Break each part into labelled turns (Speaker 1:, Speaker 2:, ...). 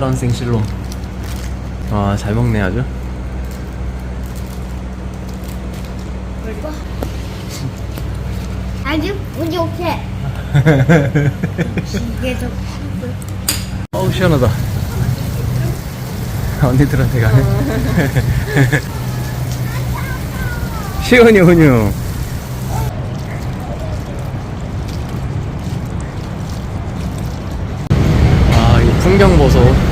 Speaker 1: 따런 생실로. 와, 잘 먹네 아주.
Speaker 2: 아주 부족해. 계속
Speaker 1: 어우 시원하다. 언니들한테 가네. 시원이 훈유. 아, 이 풍경 보소.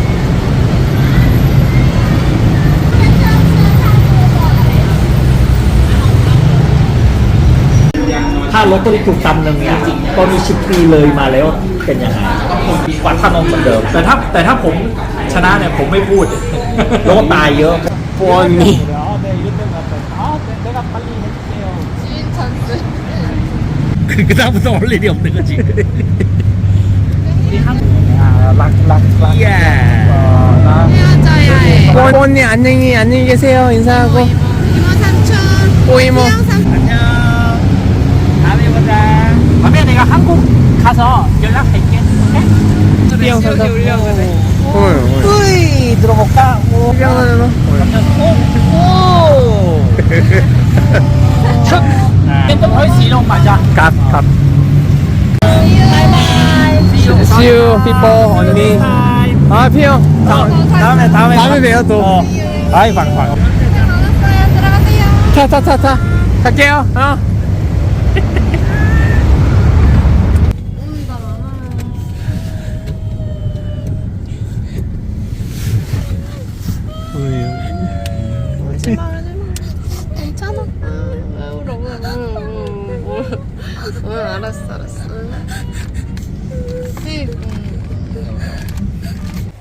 Speaker 3: ๆ ถ้ารถตัวนี้ถูกตำหนึ่งเนี่ยตอนนี้ชิปปีเลยมาแล้วเป็นยังไงวัดท่านองเหมือนเดิม แต่ถ้าแต่ถ้าผมชนะเนี่ยผมไม่พูด แล้วก็ตายเยอะ
Speaker 1: 뻔히.
Speaker 3: 그 다음부터 올 일이 없는 거지. 아, 락, 락, 락.
Speaker 1: 예.
Speaker 3: 어, 나
Speaker 4: 헤어져야 해.
Speaker 1: 뻔히 안녕히 안녕히 계세요. 인사하고.
Speaker 4: 이모 삼촌.
Speaker 1: 꼬이모.
Speaker 3: 가서 연락할게. 오케이?
Speaker 1: 삐용 살다. 응.
Speaker 3: 뿌이 들어볼까? 오. 오. 첫. 또 벌써 이런 맞아.
Speaker 1: 값 값. See you, people, 언니. 아, 피용.
Speaker 3: 다음에 다음에
Speaker 1: 다음에 봬요, 또.
Speaker 3: 어. 아이 방방.
Speaker 4: 알았어요. 들어가세요.
Speaker 1: 타, 타, 타, 타. 갈게요. 어.
Speaker 4: 울지 마, 울지 마. 괜찮아. 응, 왜 울어? 응, 응, 응, 응. 응, 알았어, 알았어. 응.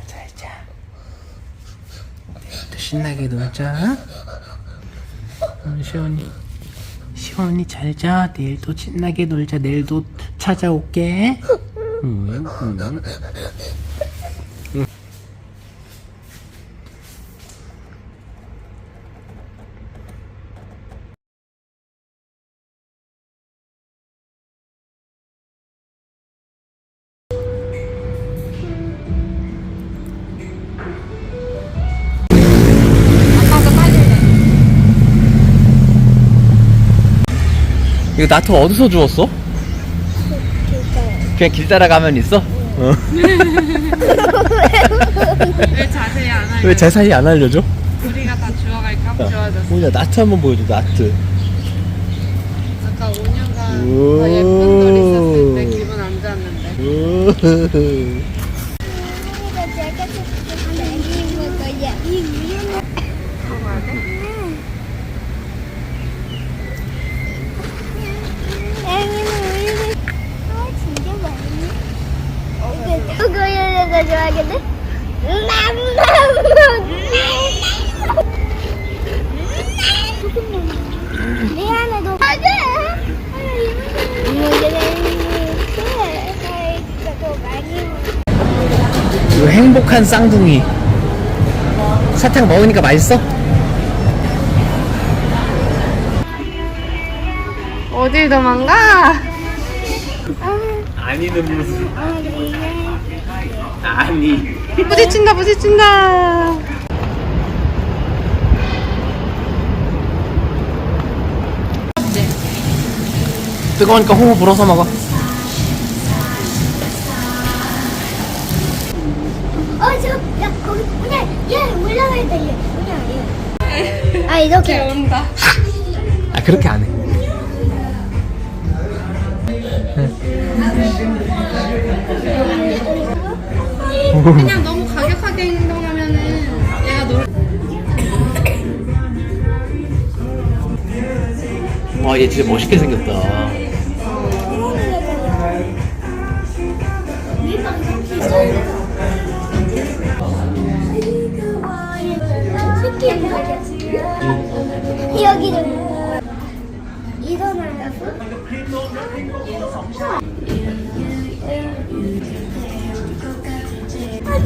Speaker 1: 잘자. 또 신나게 놀자. 응, 시원이. 시원이 잘자. 내일 또 신나게 놀자. 내일도 찾아올게. 응, 응. 이거 나트 어디서 주웠어? 그냥 길 따라가면 있어? 어.
Speaker 4: 왜 자세히 안 알려?
Speaker 1: 왜 자세히 안 알려줘?
Speaker 4: 우리가 다 주워갈까? 좋아졌어.
Speaker 1: 오냐 나트 한번 보여줘 나트
Speaker 4: 아까 5년간
Speaker 1: 오.
Speaker 4: 더 예쁜 돌 있었을 때 기분 안 좋았는데.
Speaker 2: 이
Speaker 4: 먹어야 돼?
Speaker 2: 이거.
Speaker 1: 이거 행복한 쌍둥이 사탕 먹으니까 맛있어?
Speaker 4: 어딜 도망가?
Speaker 1: 아니는 무슨 아니
Speaker 4: 부딪힌다, 부딪힌다.
Speaker 1: 뜨거우니까 호호 불어서 먹어
Speaker 2: 어, 저, 야, 거기, 그냥, 얘 올라가야 돼, 얘. 그냥, 얘. 아, 이렇게.
Speaker 4: 온다.
Speaker 1: 아 그렇게 안해
Speaker 4: 그냥 너무 과격하게 행동하면은 얘가 놀.
Speaker 1: 와 얘 진짜 멋있게 생겼다
Speaker 2: 여기도 일어나서 아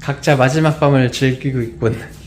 Speaker 1: 각자 마지막 밤을 즐기고 있군.